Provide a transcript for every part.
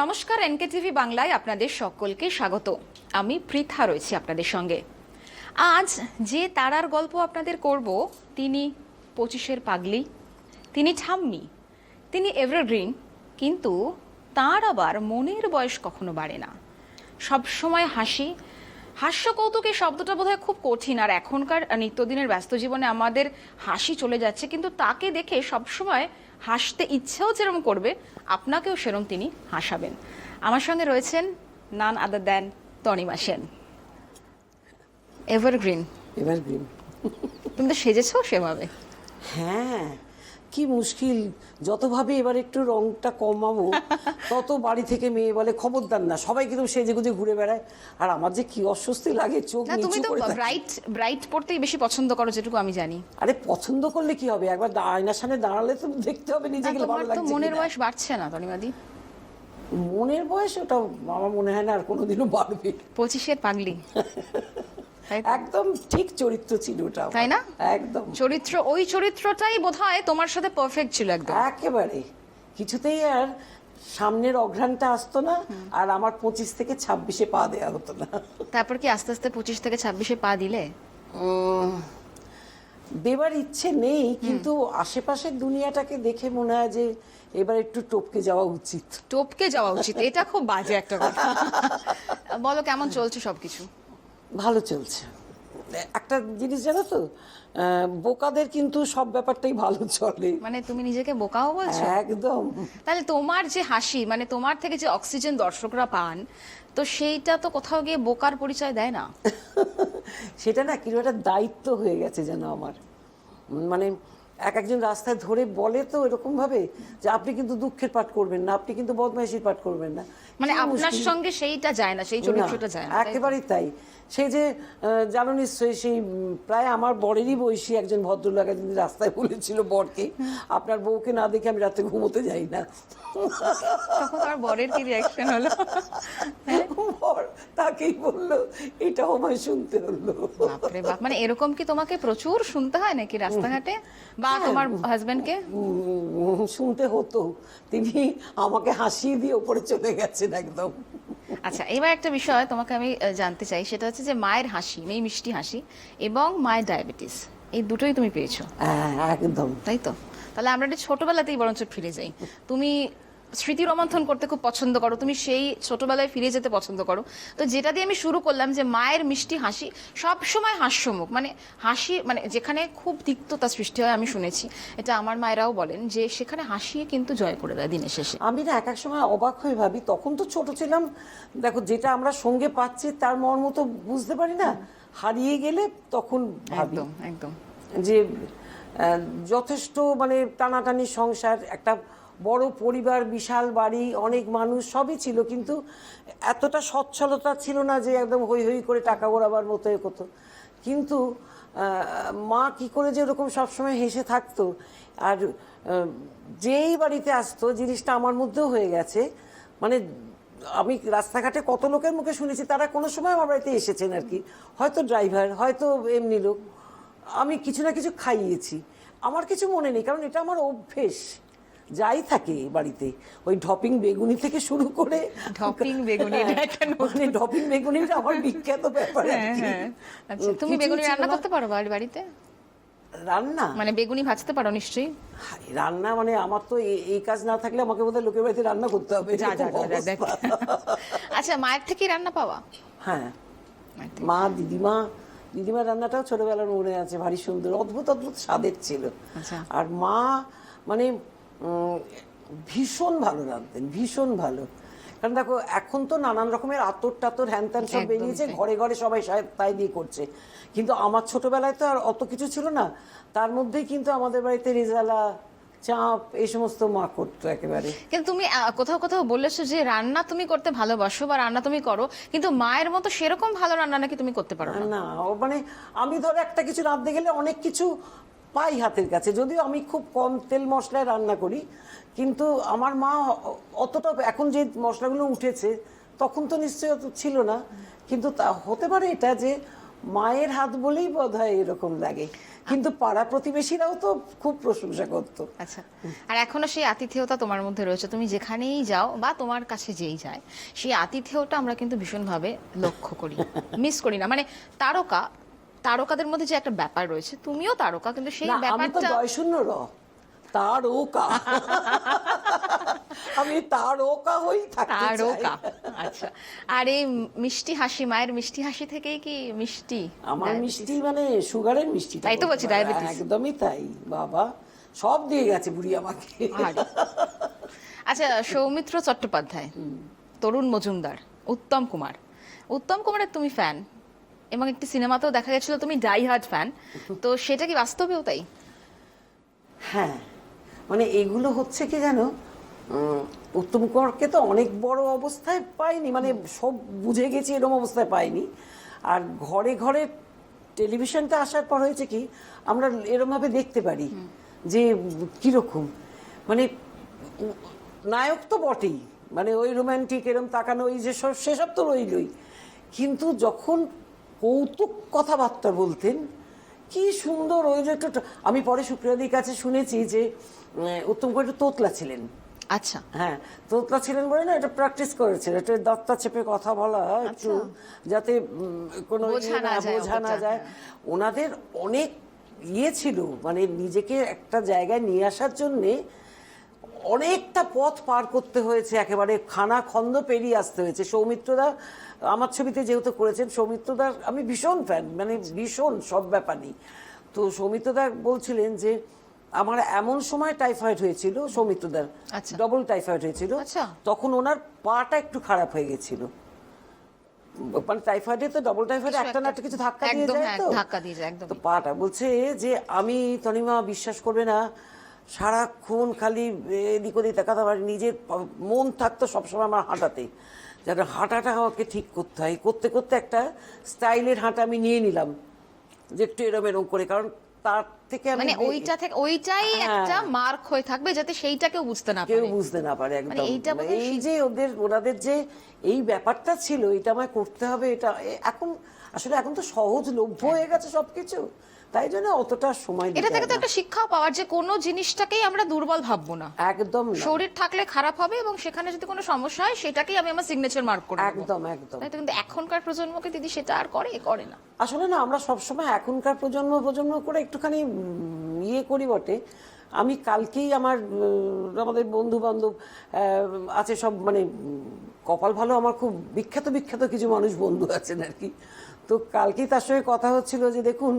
নমস্কার NK TV বাংলায় আপনাদের সকলকে স্বাগত। আমি পৃথা রয়েছি আপনাদের সঙ্গে। আজ যে তারার গল্প আপনাদের করব, তিনি পঁচিশের পাগলি, তিনি ঠাম্মি, তিনি এভারগ্রিন, কিন্তু তার আবার মনের বয়স কখনো বাড়ে না। সবসময় হাসি হাস্য কৌতুক শব্দটা বোধহয় খুব কঠিন, আর এখনকার নিত্যদিনের ব্যস্ত জীবনে আমাদের হাসি চলে যাচ্ছে, কিন্তু তাকে দেখে সবসময় হাসতে ইচ্ছেও যেরকম করবে আপনাকেও সেরম তিনি হাসাবেন। আমার সঙ্গে রয়েছেন none other than Tanima Sen. Evergreen evergreen তুমি তো সেজেছো সেভাবে। হ্যাঁ। কি মুশকিল যতভাবে এবার একটু রংটা কমাবো তত বাড়ি থেকে মেয়ে বলে খবরদার না। সবাই কিন্তু সেজে গুজে ঘুরে বেড়ায়। আর আমার যে কি অস্বস্তি লাগে চোখ না তুমি তো ব্রাইট ব্রাইট পড়তেই বেশি পছন্দ করো যেটুকু আমি জানি। আরে পছন্দ করলে কি হবে? একবার আয়নার সামনে দাঁড়ালে তো দেখতে হবে নিজেকে তোমার ভালো তো লাগছে মনের বয়স বাড়ছে না তনিমাদি। মনের বয়স ওটা আমার মনে হয় না আর কোনোদিনও বাড়বে। পঁচিশের পাগলি? একদম ঠিক চরিত্র ছিল ওটা তাই না? একদম। চরিত্র ওই চরিত্রটাই বোধহয় তোমার সাথে পারফেক্ট ছিল একদম। একেবারে। কিছুতেই আর সামনের অঘ্রাণটা আসতো না আর আমার পঁচিশ থেকে ছাব্বিশে পা দেওয়া হতো না। তারপর কি আস্তে আস্তে পঁচিশ থেকে ছাব্বিশে পা দিলে? দেবার ইচ্ছে নেই কিন্তু আশেপাশের দুনিয়াটাকে দেখে মনে হয় যে এবার একটু টপকে যাওয়া উচিত। টপকে যাওয়া উচিত এটা খুব বাজে একটা কথা। বলো কেমন চলছে সবকিছু? ভালো চলছে। একটা জিনিস জানো তো বোকাদের কিন্তু সব ব্যাপারটাই ভালো চলে। মানে তুমি নিজেকে বোকাও বলছো? একদম। তাহলে তোমার যে হাসি মানে তোমার থেকে যে অক্সিজেন দর্শকরা পান তো সেইটা তো কোথাও গিয়ে বোকার পরিচয় দেয় না? সেটা না কীরকম একটা দায়িত্ব হয়ে গেছে যেন আমার। মানে এক একজন রাস্তায় ধরে বলে তো এরকম ভাবে যে আপনি কিন্তু দুঃখের পাঠ করবেন না আপনি কিন্তু বদমাইশির পাঠ করবেন না। মানে আপনার সঙ্গে সেইটা যায় না সেই চরিত্রটা যায় না একেবারেই তাই। সেই যে জানো নিশ্চয়ই সেই প্রায় আমার বরেরই বয়সী একজন ভদ্রলোক একদিন রাস্তায় বলেছিল বরকে আপনার বউকে না দেখে আমি রাতে ঘুমোতে যাই না। তখন বরের কি রিয়াকশন হলো? বর তাকেই বলল এটাও আমায় শুনতে হলো। বাপরে বাপ মানে এরকম কি তোমাকে প্রচুর শুনতে হয় নাকি রাস্তাঘাটে? বা হ্যাঁ। তোমার হাজবেন্ডকে শুনতে হতো। তিনি আমাকে হাসিয়ে দিয়ে ওপরে চলে গেছেন একদম। আচ্ছা এবার একটা বিষয় তোমাকে আমি জানতে চাই সেটা হচ্ছে যে মায়ের হাসি এই মিষ্টি হাসি এবং মায়ের ডায়াবেটিস এই দুটোই তুমি পেয়েছ। হ্যাঁ একদম। তাই তো? তাহলে আমরা একটু ছোটবেলাতেই বরঞ্চ ফিরে যাই। তুমি স্মৃতি রোমন্থন করতে খুব পছন্দ করো। তুমি সেই ছোটবেলায় ফিরে যেতে পছন্দ করো। তো যেটা দিয়ে আমি শুরু করলাম যে মায়ের মিষ্টি হাসি সব সময় হাস্যমুখ। মানে হাসি মানে যেখানে খুব তিক্ততা সৃষ্টি হয় আমি শুনেছি। এটা আমার মায়েরাও বলেন যে সেখানে হাসিয়ে কিন্তু জয় করে দেয় দিনের শেষে। আমি না এক এক সময় অবাক হয়ে ভাবি। তখন তো ছোট ছিলাম। দেখো যেটা আমরা সঙ্গে পাচ্ছি তার মর্ম তো বুঝতে পারি না। হারিয়ে গেলে তখন একদম একদম। যে যথেষ্ট মানে টানাটানি সংসার একটা বড় পরিবার, বিশাল বাড়ি, অনেক মানুষ, সবই ছিল। কিন্তু এতটা সচ্ছলতা ছিল না যে একদম হই হই করে টাকা ওড়াবার মতো এ করতো কিন্তু মা কি করে যে ওরকম সবসময় হেসে থাকতো? আর যেই বাড়িতে আসতো, জিনিসটা আমার মধ্যেও হয়ে গেছে। মানে আমি রাস্তাঘাটে কত লোকের মুখে শুনেছি, তারা কোনো সময় আমার বাড়িতে এসেছেন আর কি। হয়তো ড্রাইভার, হয়তো এমনি লোক। আমি কিছু না কিছু খাইয়েছি। আমার কিছু মনে নেই, কারণ এটা আমার অভ্যেস। যাই থাকে বাড়িতে। ওই ঢপিং বেগুনি থেকে শুরু করে ঢপিং বেগুনি, নতুন- মানে ঢপিং বেগুনিটা আমার বিখ্যাত ব্যাপার আর কি। আচ্ছা তুমি বেগুনি রান্না করতে পারো বাড়িতে? রান্না? মানে বেগুনি ভাজতে পারো নিশ্চয়ই? রান্না মানে আমার তো এই- কাজ না থাকলে আমাকে বোধহয় লোকের বাড়িতে রান্না করতে হবে। আচ্ছা মায়ের থেকেই রান্না পাওয়া? হ্যাঁ। মা দিদিমা দিদিমার রান্নাটাও ছোটবেলার মনে আছে ভারী সুন্দর অদ্ভুত অদ্ভুত স্বাদের ছিল। আচ্ছা। আর মা মানে ভীষণ ভালো রাঁধতেন ভীষণ ভালো। কারণ দেখো এখন তো নানান রকমের আতর টাতর হ্যান ত্যান সব বেরিয়েছে ঘরে ঘরে সবাই তাই দিয়ে করছে। কিন্তু আমার ছোটবেলায় তো আর অত কিছু ছিল না। তার মধ্যেই কিন্তু আমাদের বাড়িতে রেজালা চাপ এই সমস্ত মা করতো একেবারে। কিন্তু তুমি কোথাও কোথাও বলেছ যে রান্না তুমি করতে ভালোবাসো বা রান্না তুমি করো কিন্তু মায়ের মতো সেরকম ভালো রান্না নাকি তুমি করতে পারো না? মানে আমি ধরো একটা কিছু রাঁধতে গেলে অনেক কিছু পাই হাতের কাছে। যদিও আমি খুব কম তেল মশলায় রান্না করি কিন্তু আমার মা অতটা এখন যে মশলাগুলো উঠেছে তখন তো নিশ্চয়ই অত ছিল না। কিন্তু তা হতে পারে এটা যে মায়ের হাত বলেই বোধ হয় এরকম লাগে। কিন্তু পাড়া প্রতিবেশীরাও তো খুব প্রশংসা করতো। আচ্ছা আর এখনও সেই আতিথেয়তা তোমার মধ্যে রয়েছে। তুমি যেখানেই যাও বা তোমার কাছে যেই যায় সেই আতিথেয়তা আমরা কিন্তু ভীষণভাবে লক্ষ্য করি মিস করি না। মানে তারকা তারকাদের মধ্যে যে একটা ব্যাপার রয়েছে তুমিও তারকা কিন্তু সেই আমি ব্যাপারটা জয় শূন্য র। তার ওকা আমি তার ওকা হই থাকতে তারকা আচ্ছা। আর এই মিষ্টি হাসি মায়ের মিষ্টি হাসি থেকেই কি মিষ্টি? আমার মিষ্টি মানে সুগারের মিষ্টি তাই তো বলছি, diabetes। একদমই তাই বাবা। সব দিয়ে গেছে বুড়ি আমাকে। আচ্ছা সৌমিত্র চট্টোপাধ্যায় তরুণ মজুমদার উত্তম কুমার। উত্তম কুমারের তুমি ফ্যান এবং একটি সিনেমাতেও দেখা গেছিল তুমি ডাই হার্ড ফ্যান তো সেটা কি বাস্তবেও তাই? হ্যাঁ। মানে এগুলো হচ্ছে কি জানো উত্তম করকে তো অনেক বড় অবস্থায় পাইনি মানে সব বুঝে গেছি এরকম অবস্থায় পাইনি আর ঘরে ঘরে টেলিভিশনটা আসার পর হয়েছে কি আমরা এরমভাবে দেখতে পারি যে কীরকম। মানে নায়ক তো বটেই মানে ওই রোম্যান্টিক এরম তাকানো ওই যে সব সেসব তো রইলই। কিন্তু যখন কৌতুক কথাবার্তা বলতেন। কি সুন্দর ওই যে একটু আমি পরে শুক্রিয়াদির কাছে শুনেছি যে উত্তম করে একটু তোতলা ছিলেন। আচ্ছা। হ্যাঁ তোতলা ছিলেন বলে না এটা প্র্যাকটিস করেছিল এটা দত্তা চেপে কথা বলা একটু যাতে কোনো বোঝা ইয়ে না না বোঝা না যায়। ওনাদের অনেক ইয়ে ছিল মানে নিজেকে একটা জায়গায় নিয়ে আসার জন্যে অনেকটা পথ পার করতে হয়েছে একেবারে খানা খন্দ পেরিয়ে আসতে হয়েছে সৌমিত্রদা আমার ছবিতে যেহেতু করেছেন সৌমিত্রদার আমি ভীষণ ফ্যান মানে ভীষণ সব ব্যাপারই তো সৌমিত্রদা বলছিলেন যে আমার এমন সময় টাইফয়েড হয়েছিল সৌমিত্রদার আচ্ছা। ডবল টাইফয়েড হয়েছিল আচ্ছা। তখন ওনার পাটা একটু খারাপ হয়ে গেছিল মানে টাইফয়েডে তো ডবল টাইফয়েড একটা না একটা- কিছু ধাক্কা দিয়ে যায় হ্যাঁ, তো ধাক্কা দিয়ে যায়, একদম। তো পাটা বলছে যে আমি তনিমা বিশ্বাস করবে না সারাক্ষণ খালি এদিক ওদিক তাকাতে পারি নিজের মন থাকতো সবসময় আমার হাঁটাতে যেন হাঁটাটা আমাকে ঠিক করতে হয়। করতে করতে একটা স্টাইলের হাঁটা আমি নিয়ে নিলাম যে একটু এরম এরম করে। কারণ তার থেকে মানে ওইটা থেকে ওইটাই হ্যাঁ। একটা মার্ক হয়ে থাকবে যাতে সেইটাকেও বুঝতে না কেউ বুঝতে না পারে মানে একদম এইটা বোধহয় এই যে ওদের ওনাদের যে এই ব্যাপারটা ছিল এটা আমায় করতে হবে এটা এখন আসলে এখন তো সহজলভ্য হয়ে গেছে সবকিছু। তাই জন্য অতটা সময় এটা থেকে তো একটা শিক্ষাও পাওয়ার যে কোনো জিনিসটাকেই আমরা দুর্বল ভাববো না। একদম শরীর থাকলে খারাপ হবে এবং সেখানে যদি কোনো সমস্যা হয় সেটাকেই আমি আমার সিগনেচার মার্ক করব একদম একদম। তাই তো কিন্তু এখনকার প্রজন্মকে দিদি সেটা আর করে করে না। আসলে না আমরা সবসময় এখনকার প্রজন্ম প্রজন্ম করে একটুখানি ইয়ে করি বটে। আমি কালকেই আমার আমাদের বন্ধু বান্ধব আছে সব মানে কপাল ভালো আমার খুব বিখ্যাত বিখ্যাত কিছু মানুষ বন্ধু আছেন আর কি। তো কালকেই তার সঙ্গে কথা হচ্ছিল যে দেখুন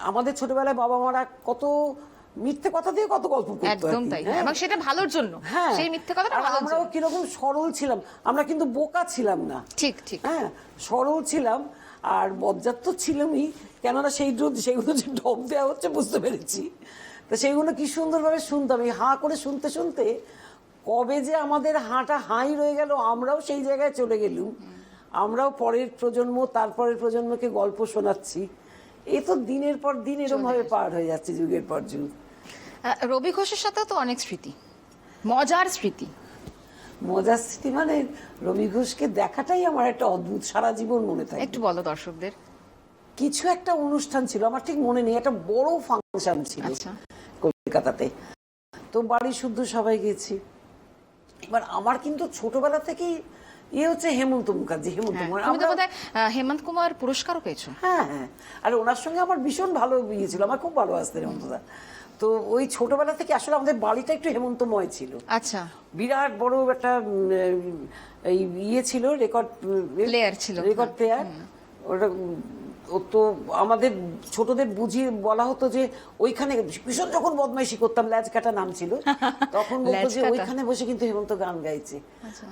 আমাদের ছোটবেলায় বাবা মারা কত মিথ্যে কথা দিয়ে কত গল্প করতো একদম তাই। হ্যাঁ? এবং সেটা ভালোর জন্য। হ্যাঁ। সেই মিথ্যে কথাটা ভালোর আমরাও কীরকম সরল ছিলাম। আমরা কিন্তু বোকা ছিলাম না। ঠিক ঠিক। হ্যাঁ সরল ছিলাম। আর বজ্জাত তো ছিলামই। কেননা সেই সেগুলো যে ঢপ দেওয়া হচ্ছে বুঝতে পেরেছি। তো সেইগুলো কি সুন্দরভাবে শুনতাম। এই হাঁ করে শুনতে শুনতে কবে যে আমাদের হাঁটা হাঁই রয়ে গেল আমরাও সেই জায়গায় চলে গেলুম। আমরাও পরের প্রজন্ম তারপরের প্রজন্মকে গল্প শোনাচ্ছি। এ তো দিনের পর দিন এরকম ভাবে পার হয়ে যাচ্ছে যুগের পর যুগ। রবি ঘোষের সাথেও তো অনেক স্মৃতি। মজার স্মৃতি। মজার স্মৃতি মানে রবি ঘোষকে দেখাটাই আমার একটা অদ্ভুত সারা জীবন মনে থাকে। একটু বলো দর্শকদের। কিছু একটা অনুষ্ঠান ছিল আমার ঠিক মনে নেই একটা বড় ফাংশন ছিল আচ্ছা। কলকাতাতে। তো বাড়ি শুদ্ধ সবাই গেছি। এবার আমার কিন্তু ছোটবেলা থেকেই ইয়ে হচ্ছে হেমন্ত মুখার্জি হেমন্ত হ্যাঁ, হেমন্ত কুমার পুরস্কারও পেয়েছ। হ্যাঁ হ্যাঁ। আর ওনার সঙ্গে আমার ভীষণ ভালো ইয়ে ছিল আমার খুব ভালো আসতে হেমন্তদা তো ওই ছোটবেলা থেকে আসলে আমাদের বাড়িটা একটু হেমন্তময় ছিল। আচ্ছা। বিরাট বড় একটা এই ইয়ে ছিল রেকর্ড প্লেয়ার ছিল, রেকর্ড প্লেয়ার ওটা তো আমাদের ছোটদের বুঝিয়ে বলা হতো যে ওইখানে ভীষণ যখন বদমাইশি করতাম ল্যাজ কাটা নাম ছিল তখন বলতো যে ওইখানে বসে কিন্তু হেমন্ত গান গাইছে।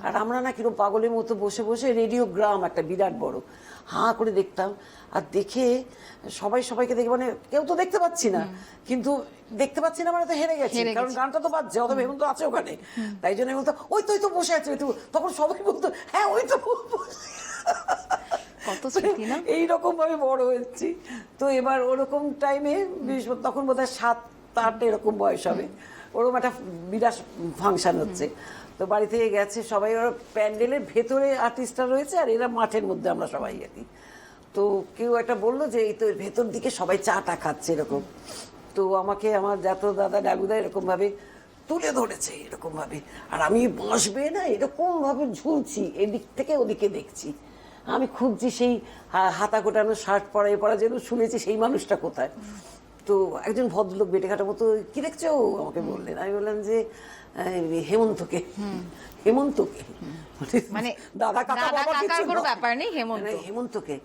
আর আমরা না কীরকম পাগলের মতো বসে বসে রেডিও গ্রাম একটা বিরাট বড় হাঁ করে দেখতাম। আর দেখে সবাই সবাইকে দেখে মানে কেউ তো দেখতে পাচ্ছি না কিন্তু দেখতে পাচ্ছি না মানে তো হেরে গেছি কারণ গানটা তো বাজছে অত হেমন্ত আছে ওখানে। তাই জন্য বলতো ওই তো ওই তো বসে আছে ওই তো। তখন সবাই বলতো হ্যাঁ ওই তো কত স্মৃতি না? এইরকম ভাবে বড় হয়েছি। তো এবার ওরকম টাইমে তখন বোধহয় সাত, আট এরকম বয়স হবে। ওরকম একটা বিরাট ফাংশন হচ্ছে। তো বাড়ি থেকে গেছে সবাই, ওরা প্যান্ডেলের ভেতরে আর্টিস্টরা রয়েছে আর এরা মাঠের মধ্যে আমরা সবাই আর তো কেউ একটা বলল যে, এই তো ভেতর দিকে সবাই চাটা খাচ্ছে, এরকম। তো আমাকে আমার জাত দাদা ডাগুদা এরকম ভাবে তুলে ধরেছে এরকম ভাবে আর আমি বসবে না এরকম ভাবে ঝুলছি, এদিক থেকে ওদিকে দেখছি। আমি খুঁজছি সেই হাতা গোটানো শার্ট পরা এ পরা যেন শুনেছি সেই মানুষটা কোথায়। তো একজন ভদ্রলোক বেটে কাটা মতো কি দেখছ? আমাকে বললেন। আমি বললাম যে হেমন্তকে। হেমন্তকে? মানে দাদা কাকা বাবা কিছু কোনো ব্যাপার নেই, হেমন্ত। মানে হেমন্তকে?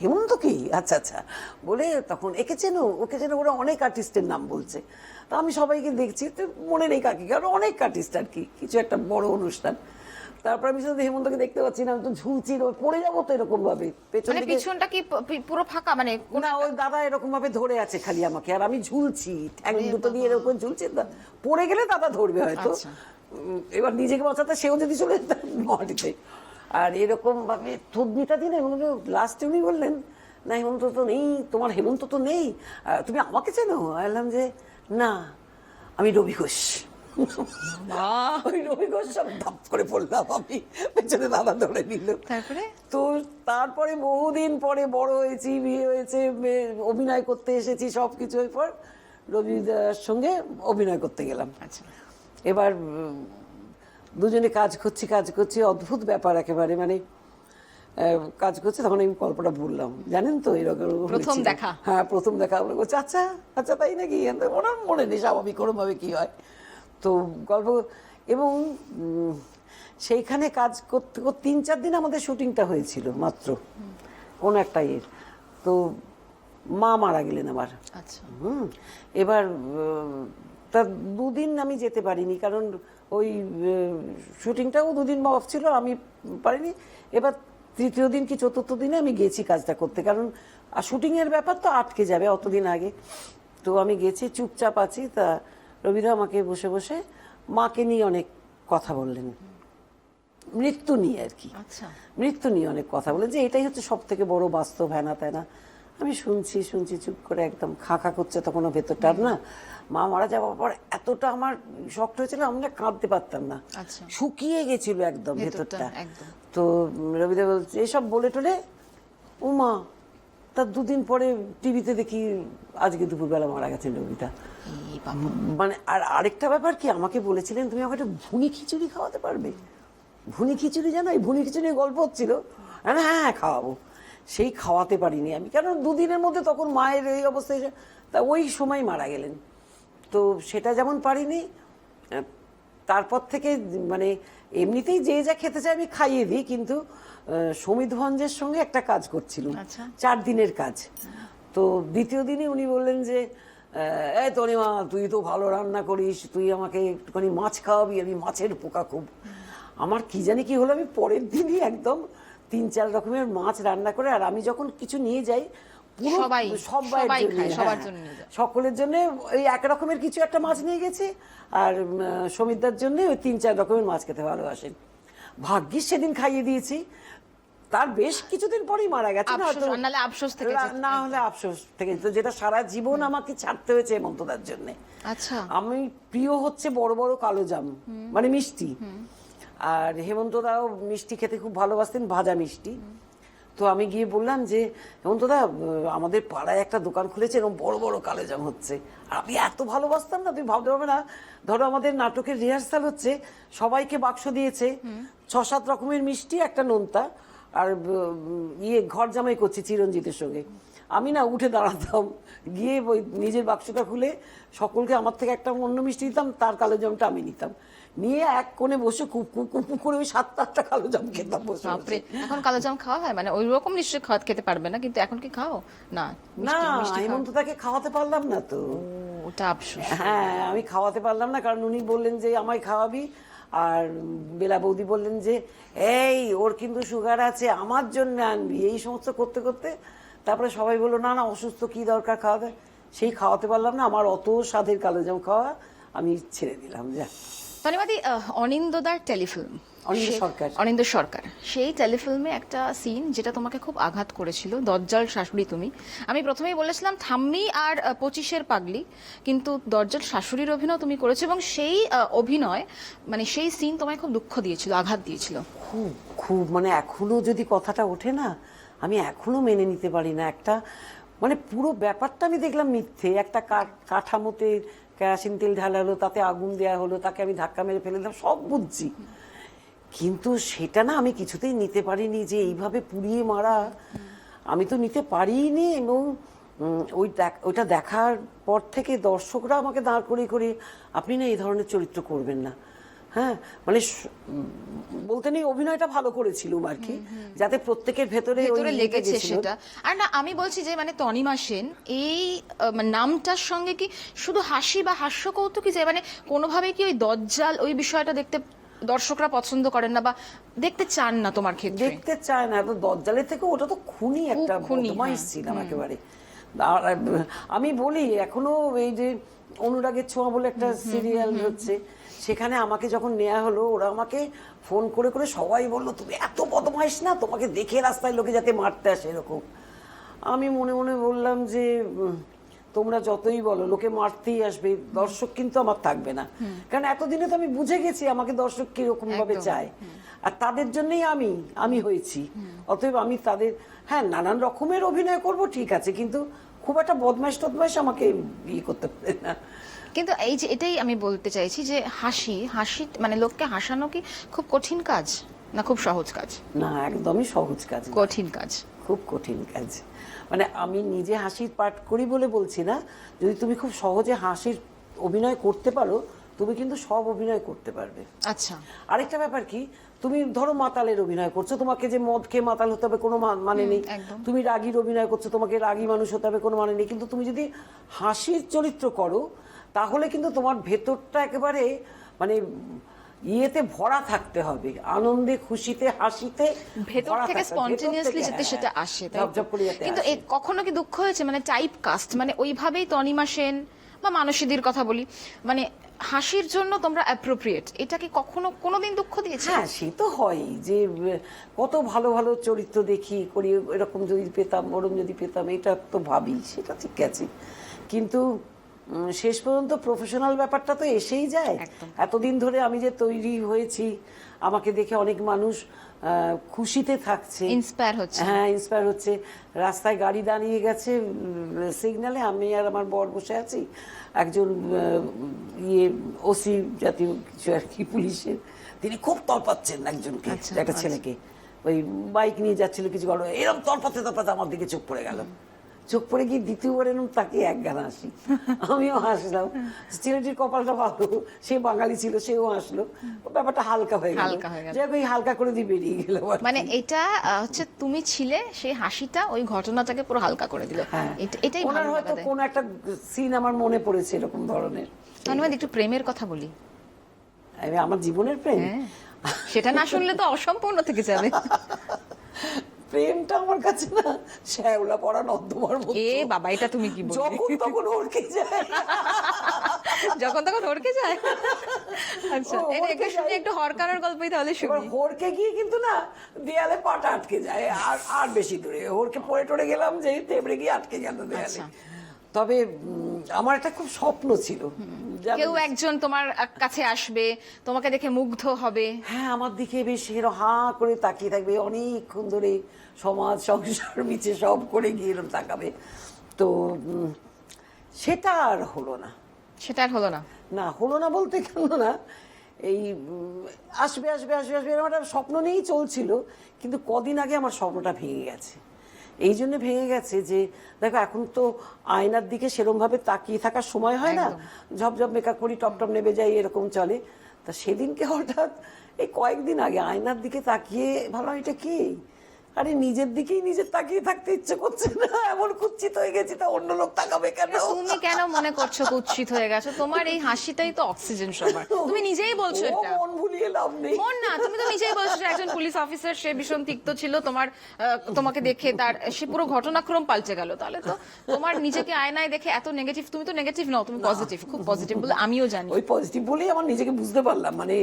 হেমন্ত কি? আচ্ছা আচ্ছা। বলে তখন একে চেনো? ওকে চেনো ওরা অনেক আর্টিস্টের নাম বলছে। তা আমি সবাইকে দেখছি তো মনে নেই কাকে কারণ অনেক আর্টিস্ট আর কি কিছু একটা বড় অনুষ্ঠান। তারপর আমি শুধু হেমন্তকে দেখতে পাচ্ছি না আমি তো ঝুলছি পড়ে যাব তো এরকম ভাবে। পেছন মানে পিছনটা কি পুরো ফাঁকা? মানে না ওই দাদা এরকম ভাবে ধরে আছে খালি আমাকে আর আমি ঝুলছি ঠ্যাং দুটো দিয়ে এরকম ঝুলছি পড়ে গেলে দাদা ধরবে হয়তো। আচ্ছা। এবার নিজেকে বাঁচাতে সেও যদি চলে যেত মাটিতে আর এরকম ভাবে থুবনিটা দিন এবং লাস্টে উনি বললেন না হেমন্ত তো নেই তোমার হেমন্ত তো নেই তুমি আমাকে চেনো? বললাম যে না আমি রবি ঘোষ। ওই রবি ঘোষ সব করে পড়লাম আমি পেছনে দাদা ধরে নিল। তারপরে? তো তারপরে বহুদিন পরে বড় হয়েছি বিয়ে হয়েছে অভিনয় করতে এসেছি সব কিছু পর রবিদার সঙ্গে অভিনয় করতে গেলাম। আচ্ছা। এবার দুজনে কাজ করছি কাজ করছি অদ্ভুত ব্যাপার একেবারে মানে কাজ করছে তখন আমি গল্পটা বললাম। জানেন তো এরকম প্রথম দেখা। হ্যাঁ প্রথম দেখা। আমরা বলছি আচ্ছা আচ্ছা তাই নাকি? ওনার মনে নেই স্বাভাবিক কোনোভাবে কি হয়? তো গল্প এবং সেইখানে কাজ করতে করতে তিন চার দিন আমাদের শুটিংটা হয়েছিল মাত্র কোন একটা ইয়ের। তো মা মারা গেলেন আমার আচ্ছা। হুম এবার তা দুদিন আমি যেতে পারিনি কারণ ওই শুটিংটাও দুদিন অফ ছিল আমি পারিনি। এবার তৃতীয় দিন কি চতুর্থ দিনে আমি গেছি কাজটা করতে কারণ শুটিং এর ব্যাপার তো আটকে যাবে অতদিন আগে। তো আমি গেছি চুপচাপ আছি তা রবিদা আমাকে বসে বসে মাকে নিয়ে অনেক কথা বললেন। মৃত্যু নিয়ে আর কি। আচ্ছা। মৃত্যু নিয়ে অনেক কথা বলে যে এটাই হচ্ছে সব থেকে বড় বাস্তব হ্যানা ত্যানা আমি শুনছি শুনছি চুপ করে একদম খাঁকা করছে তখন ও ভেতরটা আর না। মা মারা যাওয়ার পর এতটা আমার শক্ত হয়েছিল আমি না কাঁদতে পারতাম না। আচ্ছা। শুকিয়ে গেছিল একদম ভেতরটা, তো রবিদা বলছে এসব বলে টলে ও মা তার দুদিন পরে টিভিতে দেখি আজকে দুপুরবেলা মারা গেছেন বাবা মানে আর আরেকটা ব্যাপার কি, আমাকে বলেছিলেন, তুমি আমাকে একটা ভুনি খিচুড়ি খাওয়াতে পারবে? ভুনি খিচুড়ি জানো, এই ভুনি খিচুড়ি গল্প হচ্ছিল। আমি হ্যাঁ হ্যাঁ খাওয়াবো। সেই খাওয়াতে পারিনি আমি। কারণ দুদিনের মধ্যে তখন মায়ের এই অবস্থায় তা ওই সময় মারা গেলেন। তো সেটা যেমন পারিনি তারপর থেকে মানে এমনিতেই যে যা খেতে চায় আমি খাইয়ে দিই কিন্তু আহ, সমিত ভঞ্জের সঙ্গে একটা কাজ করছিলাম। আচ্ছা। চার দিনের কাজ। তো দ্বিতীয় দিনে উনি বললেন যে এই তনিমা তুই তো ভালো রান্না করিস তুই আমাকে একটুখানি মাছ খাওয়াবি আমি মাছের পোকা খুব। আমার কি জানি কি হলো আমি পরের দিনই একদম তিন চার রকমের মাছ রান্না করে আর আমি যখন কিছু নিয়ে যাই সবাই, সবাই খায়, সবার হ্যাঁ। জন্য সকলের জন্য ওই এক রকমের কিছু একটা মাছ নিয়ে গেছি আর উম, সমিতদার জন্য ওই তিন চার রকমের মাছ খেতে ভালোবাসেন। ভাগ্যিস সেদিন খাইয়ে দিয়েছি। তার বেশ কিছুদিন পরেই মারা গেছে না আফসোস, থেকে না- হলে আফসোস থেকে তো যেটা সারা জীবন আমাকে ছাড়তে হয়েছে হেমন্তদার জন্য। আচ্ছা। আমি প্রিয় হচ্ছে বড় বড় কালো জাম মানে মিষ্টি। আর হেমন্তদাও মিষ্টি খেতে খুব ভালোবাসতেন ভাজা মিষ্টি। তো আমি গিয়ে বললাম যে হেমন্তদা দাদা আমাদের পাড়ায় একটা দোকান খুলেছে এরকম বড় বড় কালো জাম হচ্ছে। আর আমি এত ভালোবাসতাম না তুমি ভাবতে পারবে না। ধরো আমাদের নাটকের রিহার্সাল হচ্ছে সবাইকে বাক্স দিয়েছে ছ সাত রকমের মিষ্টি একটা নোনতা আর ইয়ে ঘর জামাই করছি চিরঞ্জিতের সঙ্গে। আমি না উঠে দাঁড়াতাম গিয়ে ওই নিজের বাক্সটা খুলে সকলকে আমার থেকে একটা অন্য মিষ্টি দিতাম তার কালো জামটা আমি নিতাম। নিয়ে এক কোণে বসে কুপ কুপ কুপ করে ওই সাতটা আটটা কালো জাম খেতাম বসে। বাপরে এখন কালো জাম খাওয়া হয়? মানে ওই রকম নিশ্চয়ই খাওয়া খেতে পারবে না কিন্তু এখন কি খাও? না না হেমন্ত তাকে খাওয়াতে পারলাম না তো। ওটা আফসোস। হ্যাঁ আমি খাওয়াতে পারলাম না কারণ উনি বললেন যে আমায় খাওয়াবি? আর বেলা বৌদি বললেন যে এই ওর কিন্তু সুগার আছে আমার জন্য আনবি। এই সমস্ত করতে করতে তারপরে সবাই বলল না না অসুস্থ কি দরকার খাওয়াতে? সেই খাওয়াতে পারলাম না আমার অত স্বাদের কালো জাম খাওয়া আমি ছেড়ে দিলাম যা আহ, অনিন্দদার টেলিফিল্ম। অনিন্দ সরকার। অনিন্দ সরকার। সেই টেলিফিল্মে একটা সিন যেটা তোমাকে খুব আঘাত করেছিল। দজ্জাল শাশুড়ি তুমি। আমি প্রথমেই বলেছিলাম থাম্মি আর পঁচিশের পাগলি। কিন্তু দজ্জাল শাশুড়ির অভিনয় তুমি করেছ এবং সেই অভিনয় মানে সেই সিন তোমায় খুব দুঃখ দিয়েছিল আঘাত দিয়েছিল। খুব খুব। মানে এখনও যদি কথাটা ওঠে না আমি এখনও মেনে নিতে পারি না। একটা মানে পুরো ব্যাপারটা আমি দেখলাম মিথ্যে। একটা কাঠামোতে কেরাসিন তেল ঢালা হলো, তাতে আগুন দেওয়া হলো, তাকে আমি ধাক্কা মেরে ফেলে দিলাম, সব বুঝছি। কিন্তু সেটা না আমি কিছুতেই নিতে পারিনি যে এইভাবে পুড়িয়ে মারা। আমি তো নিতে পারিনি এবং ওই ওইটা দেখার পর থেকে দর্শকরা আমাকে দাঁড় করে করে আপনি না এই ধরনের চরিত্র করবেন না। হ্যাঁ মানে বলতে নেই অভিনয়টা ভালো করেছিলুম আর কি যাতে প্রত্যেকের ভেতরে ভেতরে লেগেছে সেটা। আর না আমি বলছি যে মানে তনিমা সেন এই মানে নামটার সঙ্গে কি শুধু হাসি বা হাস্য কৌতুকই যে মানে কোনোভাবে কি ওই দজ্জাল ওই বিষয়টা দেখতে দর্শকরা পছন্দ করেন না বা দেখতে চান না তোমার ক্ষেত্রে? দেখতে চায় না তো দজ্জালের থেকে ওটা তো খুনি একটা খুনি, হ্যাঁ। ছিলাম একেবারে। আর আমি বলি এখনও এই যে অনুরাগের ছোঁয়া বলে একটা সিরিয়াল হচ্ছে সেখানে আমাকে যখন নেওয়া হলো ওরা আমাকে ফোন করে করে সবাই বলল তুমি এত বদমাইশ না তোমাকে দেখে রাস্তায় লোকে যাতে মারতে আসে এরকম। আমি মনে মনে বললাম যে তোমরা যতই বলো লোকে মারতেই আসবে দর্শক কিন্তু আমার থাকবে না। কারণ এতদিনে তো আমি বুঝে গেছি আমাকে দর্শক কীরকম ভাবে চায়। আর তাদের জন্যই আমি আমি হয়েছি। অতএব আমি তাদের হ্যাঁ নানান রকমের অভিনয় করব ঠিক আছে কিন্তু খুব একটা বদমাইশ টদমাইশ আমাকে ইয়ে করতে পারে না। কিন্তু এই যে এটাই আমি বলতে চাইছি যে হাসি হাসি মানে লোককে হাসানো কি খুব কঠিন কাজ না খুব সহজ কাজ? না একদমই সহজ কাজ কঠিন কাজ। খুব কঠিন কাজ। মানে আমি নিজে হাসির পাঠ করি বলে বলছি না যদি তুমি খুব সহজে হাসির অভিনয় করতে পারো তুমি কিন্তু সব অভিনয় করতে পারবে। আচ্ছা। আরেকটা ব্যাপার কি তুমি ধরো মাতালের অভিনয় করছ তোমাকে যে মদ খেয়ে মাতাল হতে হবে কোনো মানে নেই। তুমি রাগীর অভিনয় করছ তোমাকে রাগী মানুষ হতে হবে কোনো মানে নেই। কিন্তু তুমি যদি হাসির চরিত্র করো তাহলে কিন্তু তোমার ভেতরটা একেবারে মানে ইয়েতে ভরা থাকতে হবে আনন্দে খুশিতে হাসিতে ভেতর থেকে স্পন্টেনিয়াসলি যাতে হ্যাঁ, সেটা আসে করে যাতে কিন্তু কখনো কি দুঃখ হয়েছে? মানে টাইপ কাস্ট মানে ওইভাবেই তনিমা সেন বা মানসীদির কথা বলি মানে হাসির জন্য তোমরা অ্যাপ্রোপ্রিয়েট এটা কি কখনো কোনোদিন দুঃখ দিয়েছে? হ্যাঁ সে তো হয় যে কত ভালো ভালো চরিত্র দেখি করি এরকম যদি পেতাম ওরম যদি পেতাম এটা তো ভাবি সেটা ঠিক আছে। কিন্তু শেষ পর্যন্ত প্রফেশনাল ব্যাপারটা তো এসেই যায়। এতদিন ধরে আমি যে তৈরি হয়েছি আমাকে দেখে অনেক মানুষ খুশিতে থাকছে। ইন্সপায়ার হচ্ছে। হ্যাঁ ইন্সপায়ার হচ্ছে। রাস্তায় গাড়ি দাঁড়িয়ে গেছে সিগনালে আমি আর আমার বর বসে আছি একজন ইয়ে ওসি জাতীয় কিছু আর কি পুলিশের। তিনি খুব তলপাচ্ছেন একজনকে আচ্ছা, একটা আচ্ছা। ছেলেকে। ওই বাইক নিয়ে যাচ্ছিল কিছু গল্প। এরকম তলপাতে তলপাতে আমার দিকে চোখ পড়ে গেল। চোখ পড়ে গিয়ে দ্বিতীয়বার এরকম তাকে এক গান হাসি। আমিও হাসলাম। ছেলেটির কপালটা ভালো সে বাঙালি ছিল সেও হাসলো। ব্যাপারটা হালকা হয়ে গেল। হালকা যাই ওই হালকা করে দিয়ে বেরিয়ে গেল মানে এটা হচ্ছে তুমি ছিলে সেই হাসিটা ওই ঘটনাটাকে পুরো হালকা করে দিল। হ্যাঁ। এটাই ওনার হয়তো কোন একটা সিন আমার মনে পড়েছে এরকম ধরনের। ধন্যবাদ একটু প্রেমের কথা বলি। আমার জীবনের প্রেম? হ্যাঁ। সেটা না শুনলে তো অসম্পূর্ণ থেকে যাবে। প্রেমটা আমার কাছে না শ্যাওলা পড়া নর্দমার মতো। এ বাবা এটা তুমি কি বলছো যখন তখন ওরকে যায়। যখন তখন যায়? আচ্ছা এটা শুনে একটু হরকারের হরকানোর গল্পই তাহলে শুনি। হোরকে গিয়ে কিন্তু না দেয়ালে পাটা আটকে যায় আর আর বেশি দূরে। ওরকে পড়ে টড়ে গেলাম যে তেবড়ে গিয়ে আটকে গেল দেয়ালে। আচ্ছা। তবে আমার একটা খুব স্বপ্ন ছিল। কেউ একজন তোমার কাছে আসবে তোমাকে দেখে মুগ্ধ হবে। হ্যাঁ আমার দিকে বেশ এরকম হা করে তাকিয়ে থাকবে। অনেকক্ষণ ধরে সমাজ সংসার মিছে সব করে গিয়ে এরকম তাকাবে। তো সেটা আর হলো না। সেটা আর হলো না। না হলো না বলতে কেন না? এই আসবে আসবে আসবে আসবে এরকম একটা স্বপ্ন নিয়েই চলছিল। কিন্তু কদিন আগে আমার স্বপ্নটা ভেঙে গেছে। এই জন্য ভেঙে গেছে যে দেখো এখন তো আয়নার দিকে সেরমভাবে তাকিয়ে থাকার সময় হয় না। ঝপঝপ মেকআপ করি টপ টপ নেবে যাই এরকম চলে। তা সেদিনকে হঠাৎ এই কয়েকদিন আগে আয়নার দিকে তাকিয়ে ভালো এটা কি? আরে নিজের দিকেই নিজের তাকিয়ে থাকতে ইচ্ছে করছে না। এমন কুচ্ছিত হয়ে গেছি তা অন্য লোক তাকাবে কেন? তুমি কেন মনে করছ কুৎসিত হয়ে গেছো? তোমার এই হাসিটাই তো অক্সিজেন সবার। তুমি নিজেই বলছো এটা। মন ভুলিয়ে লাভ নেই। মন না তুমি তো নিজেই বলছো একজন পুলিশ অফিসার সে ভীষণ তিক্ত ছিল তোমার তোমাকে দেখে তার সে পুরো ঘটনাক্রম পাল্টে গেল। তাহলে তো তোমার নিজেকে আয়নায় দেখে এত নেগেটিভ তুমি তো নেগেটিভ নও তুমি পজিটিভ খুব পজিটিভ বলে আমিও জানি। ওই পজিটিভ বলেই আমার নিজেকে বুঝতে পারলাম। মানে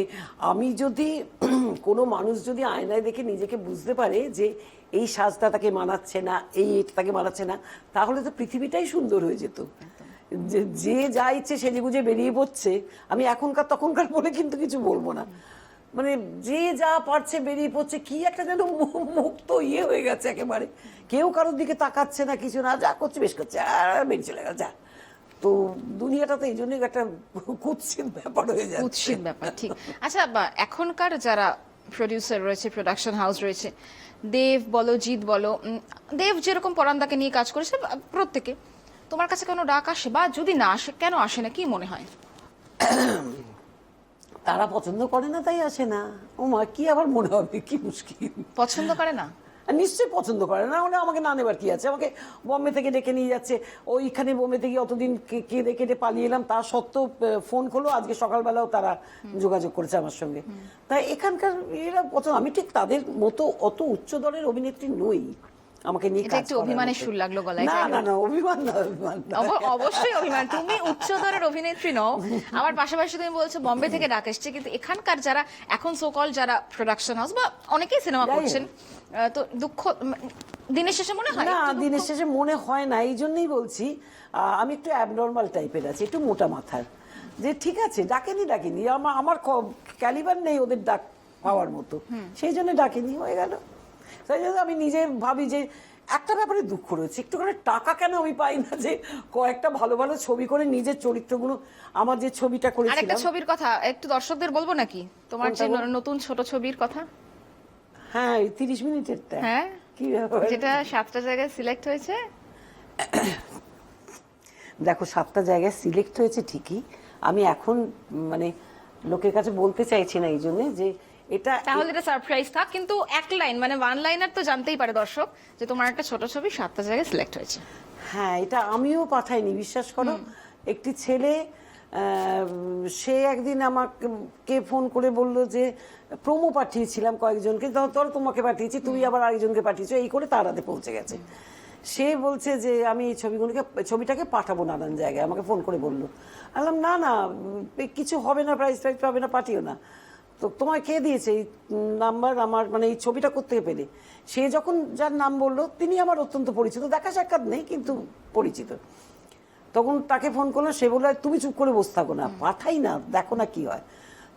আমি যদি কোনো মানুষ যদি আয়নায় দেখে নিজেকে বুঝতে পারে যে এই সাজটা তাকে মানাচ্ছে না, এই এটা তাকে মানাচ্ছে না, তাহলে তো পৃথিবীটাই সুন্দর হয়ে যেত। যে- যে ইচ্ছে সেজে গুজে বেরিয়ে পড়ছে, আমি এখনকার তখনকার বলে কিন্তু কিছু বলব না। মানে যে যা পারছে বেরিয়ে পড়ছে, কি একটা যেন মুক্ত ইয়ে হয়ে গেছে একেবারে। কেউ কারোর দিকে তাকাচ্ছে না, কিছু না, যা করছে বেশ করছে, আর বেরিয়ে চলে গেছে, যা। তো দুনিয়াটা তো এই জন্যই একটা কুৎসিত ব্যাপার হয়ে যাচ্ছে। কুৎসিত ব্যাপার, ঠিক। আচ্ছা এখনকার যারা প্রডিউসার রয়েছে প্রোডাকশন হাউস রয়েছে দেব বলো জিৎ বলো দেব যেরকম পরান্দাকে নিয়ে কাজ করেছে প্রত্যেকে। তোমার কাছে কোনো ডাক আসে বা যদি না আসে কেন আসে না কি মনে হয়? তারা পছন্দ করে না তাই আসে না। ও মা কি আবার মনে হবে? কি মুশকিল। পছন্দ করে না? নিশ্চয়ই পছন্দ করে না হলে আমাকে না নেবার কি আছে? আমাকে বোম্বে থেকে ডেকে নিয়ে যাচ্ছে। ওইখানে বোম্বে থেকে অতদিন কেঁদে কেটে পালিয়ে এলাম, তা সত্ত্বেও ফোন করল, আজকে সকালবেলাও তারা যোগাযোগ করেছে আমার সঙ্গে। তাই এখানকার এরা পছন্দ, আমি ঠিক তাদের মতো অত উচ্চ দলের অভিনেত্রী নই। আমাকে নিয়ে কাজ একটু অভিমানের। সুর লাগল গলায়, না না না অভিমান না অভিমান অবশ্যই অভিমান। তুমি উচ্চতরের অভিনেত্রী নও। আবার পাশাপাশি তুমি বলছো বম্বে থেকে ডাক এসছে কিন্তু এখানকার যারা এখন সোকল যারা প্রোডাকশন হাউস বা অনেকেই সিনেমা করছেন তো দুঃখ দিনের শেষে মনে হয় না দিনের শেষে মনে হয় না এই জন্যই বলছি আমি একটু অ্যাবনর্মাল টাইপের আছি একটু মোটা মাথার। যে ঠিক আছে ডাকেনি ডাকেনি। আমার আমার ক্যালিবার নেই ওদের ডাক পাওয়ার মতো। সেই জন্য ডাকেনি হয়ে গেল। সেই জন্য আমি নিজে ভাবি যে একটা ব্যাপারে দুঃখ রয়েছে। একটু করে টাকা কেন আমি পাই না যে কয়েকটা ভালো ভালো ছবি করে নিজের চরিত্রগুলো আমার যে ছবিটা আরেকটা করেছিলাম ছবির কথা একটু দর্শকদের বলব নাকি? তোমার যে নতুন ছোট ছবির কথা? হ্যাঁ তিরিশ মিনিটেরটা হ্যাঁ? কি ব্যাপার? যেটা সাতটা জায়গায় সিলেক্ট হয়েছে? দেখো সাতটা জায়গায় সিলেক্ট হয়েছে ঠিকই। আমি এখন মানে লোকের কাছে বলতে চাইছি না এই জন্য যে এটা তাহলে এটা সারপ্রাইজ থাক কিন্তু এক লাইন মানে ওয়ান লাইনার তো জানতেই পারে দর্শক যে তোমার একটা ছোট ছবি সাতটা জায়গায় সিলেক্ট হয়েছে। হ্যাঁ এটা আমিও পাঠাইনি বিশ্বাস করো। একটি ছেলে সে একদিন আমাকে ফোন করে বলল যে প্রোমো পাঠিয়েছিলাম কয়েকজনকে ধর তোমাকে পাঠিয়েছি তুমি আবার আরেকজনকে পাঠিয়েছো এই করে তার হাতে পৌঁছে গেছে। সে বলছে যে আমি এই ছবিগুলোকে ছবিটাকে পাঠাবো নানান জায়গায়। আমাকে ফোন করে বলল। বললাম না না কিছু হবে না প্রাইজ প্রাইস পাবে না পাঠিও না। তো তোমায় কে দিয়েছে? এই নাম্বার আমার মানে এই ছবিটা করতে পেলে? সে যখন যার নাম বলল তিনি আমার অত্যন্ত পরিচিত। দেখা সাক্ষাৎ নেই কিন্তু পরিচিত। তখন তাকে ফোন করল সে বলল তুমি চুপ করে বসে থাকো না পাঠাই না দেখো না কি হয়।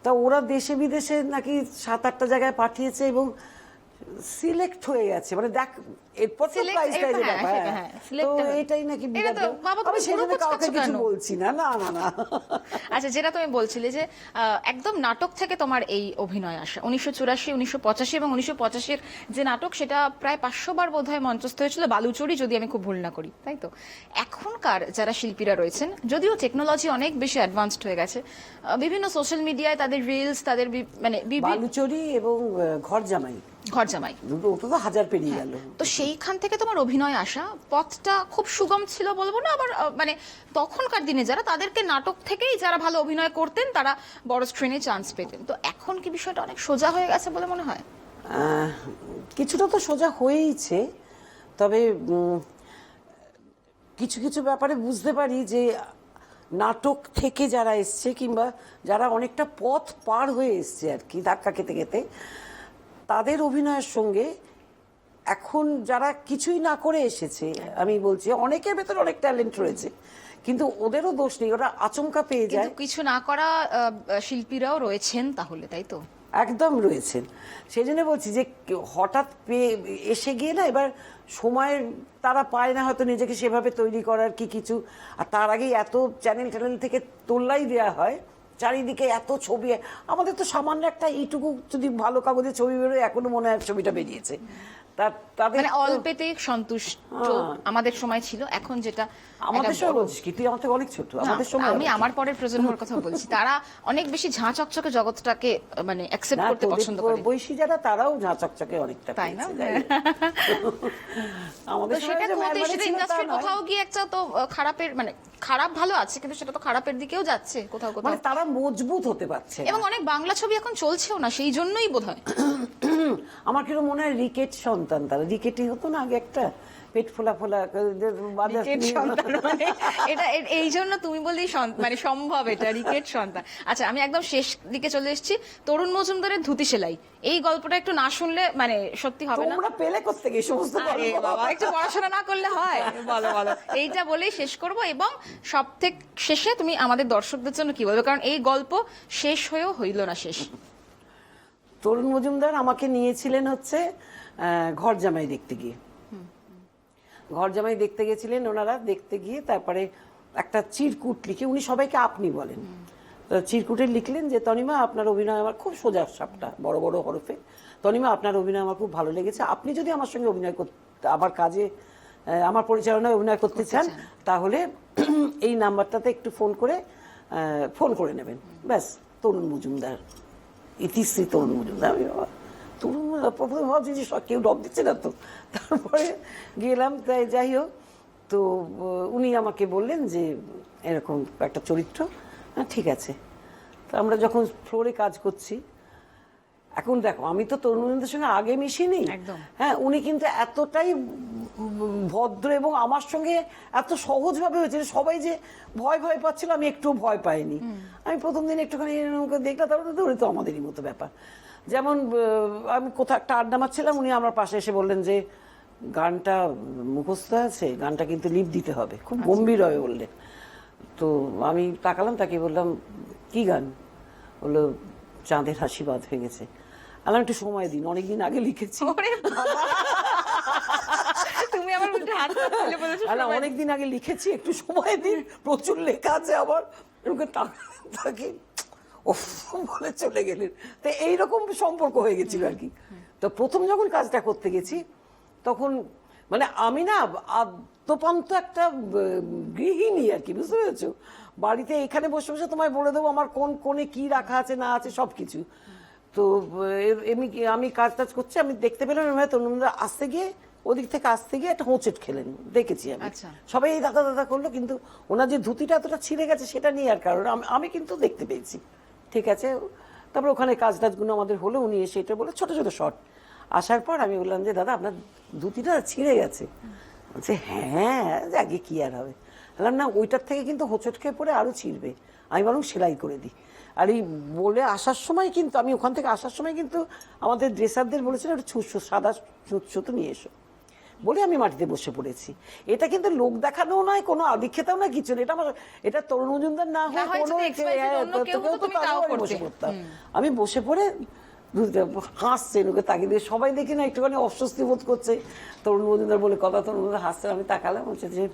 তা ওরা দেশে বিদেশে নাকি সাত আটটা জায়গায় পাঠিয়েছে এবং সিলেক্ট হয়ে গেছে। মানে দেখ এরপর তো প্রাইস হ্যাঁ, হ্যাঁ, তো এটাই নাকি বিরাট তো। বাবা, তুমি আমি সেই জন্য পুরো কাউকে কিছু বলছি না না না না। আচ্ছা যেটা তুমি বলছিলে যে একদম নাটক থেকে তোমার এই অভিনয় আসা। উনিশশো চুরাশি উনিশশো পঁচাশি এবং উনিশশো পঁচাশির যে নাটক সেটা প্রায় পাঁচশো বার বোধ হয় মঞ্চস্থ হয়েছিল। বালুচুরি যদি আমি খুব ভুল না করি তাই তো? এখনকার যারা শিল্পীরা রয়েছেন যদিও টেকনোলজি অনেক বেশি অ্যাডভান্সড হয়ে গেছে বিভিন্ন সোশ্যাল মিডিয়ায় তাদের রিলস তাদের মানে বালুচরি এবং ঘর জামাই ঘর জামাই। দুটো ওটা তো হাজার পেরিয়ে গেল। তো সেইখান থেকে তোমার অভিনয় আসা পথটা খুব সুগম ছিল বলব না আবার মানে তখনকার দিনে যারা তাদেরকে নাটক থেকেই যারা ভালো অভিনয় করতেন তারা বড় স্ক্রিনে চান্স পেতেন। তো এখন কি বিষয়টা অনেক সোজা হয়ে গেছে বলে মনে হয়? কিছুটা তো সোজা হয়েইছে তবে কিছু কিছু ব্যাপারে বুঝতে পারি যে নাটক থেকে যারা এসছে কিংবা যারা অনেকটা পথ পার হয়ে এসছে আর কি ধাক্কা খেতে খেতে তাদের অভিনয়ের সঙ্গে এখন যারা কিছুই না করে এসেছে আমি বলছি অনেকের ভেতরে অনেক ট্যালেন্ট রয়েছে কিন্তু ওদেরও দোষ নেই ওরা আচমকা পেয়ে যায়। কিছু না করা শিল্পীরাও রয়েছেন তাহলে তাই তো? একদম রয়েছেন। সেই জন্য বলছি যে হঠাৎ পেয়ে এসে গিয়ে না এবার সময়ের তারা পায় না হয়তো নিজেকে সেভাবে তৈরি করার কি কিছু আর তার আগেই এত চ্যানেল ট্যানেল থেকে তোল্লাই দেওয়া হয়। চারিদিকে এত ছবি আমাদের তো সামান্য একটা এইটুকু যদি ভালো কাগজে ছবি বেরোয় এখনও মনে হয় ছবিটা বেরিয়েছে তার তাদের মানে তো- অল্পেতেই সন্তুষ্ট হ্যাঁ। আমাদের সময় ছিল এখন যেটা আমাদের সময় বলছিস কি? তুই আমার থেকে অনেক ছোট। আমাদের সময় আমি আমার পরের প্রজন্মের কথা বলছি। তারা অনেক বেশি ঝাঁ চকচকে জগৎটাকে মানে অ্যাকসেপ্ট করতে পছন্দ করে। বৈশী যারা তারাও ঝাঁ চকচকে অনেকটা তাই না? আমাদের সেটা যে কোথায় সেটা নয়। কোথাও গিয়ে একটা তো খারাপের মানে খারাপ ভালো আছে কিন্তু সেটা তো খারাপের দিকেও যাচ্ছে কোথাও কোথাও। মানে তারা মজবুত হতে পারছে। এবং অনেক বাংলা ছবি এখন চলছেও না সেই জন্যই বোধহয়। আমার কীরকম মনে হয় রিকেট সন্তান তারা। রিকেটই হতো না আগে একটা। পেট ফোলা ফোলা সন্তান মানে এটা এই জন্য তুমি বললেই মানে সম্ভব এটা রিকেট সন্তান। আচ্ছা আমি একদম শেষ দিকে চলে এসেছি। তরুণ মজুমদারের ধুতি সেলাই। এই গল্পটা একটু না শুনলে মানে সত্যি হবে না? তোমরা পেলে করতে গিয়ে সমস্ত বাবা একটু পড়াশোনা না করলে হয়। বলো বলো। এইটা বলেই শেষ করব এবং সব থেকে শেষে তুমি আমাদের দর্শকদের জন্য কি বলবে? কারণ এই গল্প শেষ হয়েও হইল না শেষ। তরুণ মজুমদার আমাকে নিয়েছিলেন হচ্ছে ঘর জামাই দেখতে গিয়ে। ঘর জামাই দেখতে গেছিলেন ওনারা দেখতে গিয়ে তারপরে একটা চিরকুট লিখে উনি সবাইকে আপনি বলেন। তো চিরকুটে লিখলেন যে তনিমা আপনার অভিনয় আমার খুব সোজা সাপটা বড় বড় হরফে। তনিমা আপনার অভিনয় আমার খুব ভালো লেগেছে। আপনি যদি আমার সঙ্গে অভিনয় করতে আমার কাজে আমার পরিচালনায় অভিনয় করতে চান তাহলে এই নাম্বারটাতে একটু ফোন করে ফোন করে নেবেন। ব্যাস তরুণ মজুমদার ইতিশ্রী তরুণ মজুমদার। তরুণ প্রথমে ভাবছি যে সব কেউ ডব দিচ্ছে না তো। তারপরে গেলাম তাই যাই হোক তো উনি আমাকে বললেন যে এরকম একটা চরিত্র। হ্যাঁ, ঠিক আছে। তো আমরা যখন ফ্লোরে কাজ করছি এখন দেখো আমি তো তরুণদের সঙ্গে আগে মিশিনি। হ্যাঁ উনি কিন্তু এতটাই ভদ্র এবং আমার সঙ্গে এত সহজভাবে হয়েছে সবাই যে ভয় ভয় পাচ্ছিল আমি একটু ভয় পাইনি। আমি প্রথম দিন একটুখানি দেখলাম তারপরে উনি তো আমাদেরই মতো ব্যাপার। যেমন আমি কোথাও একটা আড্ডা মারছিলাম উনি আমার পাশে এসে বললেন যে গানটা মুখস্থ আছে গানটা কিন্তু লিপ দিতে হবে। খুব গম্ভীর হবে বললেন। তো আমি তাকালাম তাকে বললাম কি গান? বলল চাঁদের হাসি বাদ হয়ে গেছে। আলাম একটু সময় দিন অনেকদিন আগে লিখেছি। তুমি আমার উল্টে হাত অনেকদিন আগে লিখেছি একটু সময় দিন প্রচুর লেখা আছে আবার তাক- ওফ বলে চলে গেলেন। তো এইরকম সম্পর্ক হয়ে গেছিল আর কি। তো প্রথম যখন কাজটা করতে গেছি তখন মানে আমি না আদ্যপান্ত একটা গৃহিণী আর কি বুঝতে পেরেছ? বাড়িতে এখানে বসে বসে তোমায় বলে দেবো আমার কোন কোণে কি রাখা আছে না আছে সব কিছু। তো এমনি আমি কাজ টাজ করছি আমি দেখতে পেলাম মধ্যে তরুণরা আসতে গিয়ে ওদিক থেকে আসতে গিয়ে একটা হোঁচট খেলেন দেখেছি আমি। আচ্ছা। সবাই এই দাদা দাদা করল কিন্তু ওনার যে ধুতিটা এতটা ছিঁড়ে গেছে সেটা নিয়ে আর কারণ আমি কিন্তু দেখতে পেয়েছি। ঠিক আছে, তারপর ওখানে কাজ টাজগুলো আমাদের হলো, উনি এসে এটা বলে, ছোট ছোট শর্ট আসার পর আমি বললাম যে, দাদা, আপনার ধুতিটা ছিঁড়ে গেছে। বলছে হ্যাঁ আগে কি আর হবে? বললাম, না, ওইটার থেকে কিন্তু হোঁচট খেয়ে পড়ে আরও ছিঁড়বে। আমি বরং সেলাই করে দিই। আর এই বলে আসার সময় কিন্তু, আমি ওখান থেকে আসার সময় কিন্তু আমাদের ড্রেসারদের বলেছিলাম, একটু সাদা ছুঁচো নিয়ে এসো। বলে আমি মাটিতে বসে পড়েছি। এটা কিন্তু লোক দেখানো নয় কোনো আদিক্ষেতাও না কিছু না এটা আমার এটা তরুণ মজুমদার না হয় কোনো কেউ তো বসে পড়তাম। আমি বসে পড়ে হাসছেন ওকে তাকিয়ে দিয়ে সবাই দেখি না একটুখানি অস্বস্তি বোধ করছে। তরুণ মজুমদার বলে কথা তরুণ মজুমদার হাসছেন আমি তাকালাম বলছে যে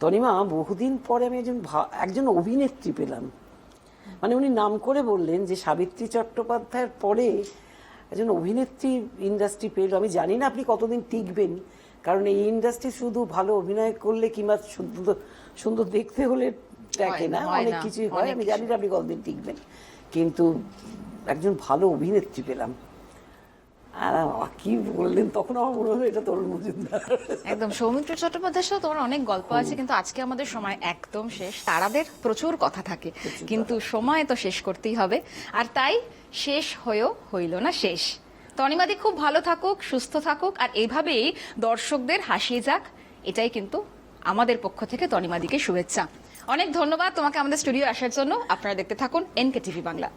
তনিমা বহুদিন পরে আমি একজন একজন অভিনেত্রী পেলাম। মানে উনি নাম করে বললেন যে সাবিত্রী চট্টোপাধ্যায়ের পরে একজন অভিনেত্রী ইন্ডাস্ট্রি পেল আমি জানি না আপনি কতদিন টিকবেন কারণ এই ইন্ডাস্ট্রি শুধু ভালো অভিনয় করলে কিংবা সুন্দর সুন্দর দেখতে হলে দেখে না না, অনেক কিছুই হয় আমি জানি না আপনি কতদিন টিকবেন কিন্তু একজন ভালো অভিনেত্রী পেলাম। আর কি বললেন তখন আমার মনে হলো এটা তরুণ মজুমদার। একদম সৌমিত্র চট্টোপাধ্যায়ের সাথে তোমার অনেক গল্প আছে কিন্তু আজকে আমাদের সময় একদম শেষ। তারাদের প্রচুর কথা থাকে কিন্তু সময় তো শেষ করতেই হবে। আর তাই শেষ হয়েও হইল না শেষ। তনিমাদি খুব ভালো থাকুক, সুস্থ থাকুক, আর এইভাবেই দর্শকদের হাসিয়ে যাক। এটাই কিন্তু আমাদের পক্ষ থেকে তনিমাদিকে শুভেচ্ছা। অনেক ধন্যবাদ তোমাকে আমাদের স্টুডিও আসার জন্য। আপনারা দেখতে থাকুন এনকে টিভি বাংলা।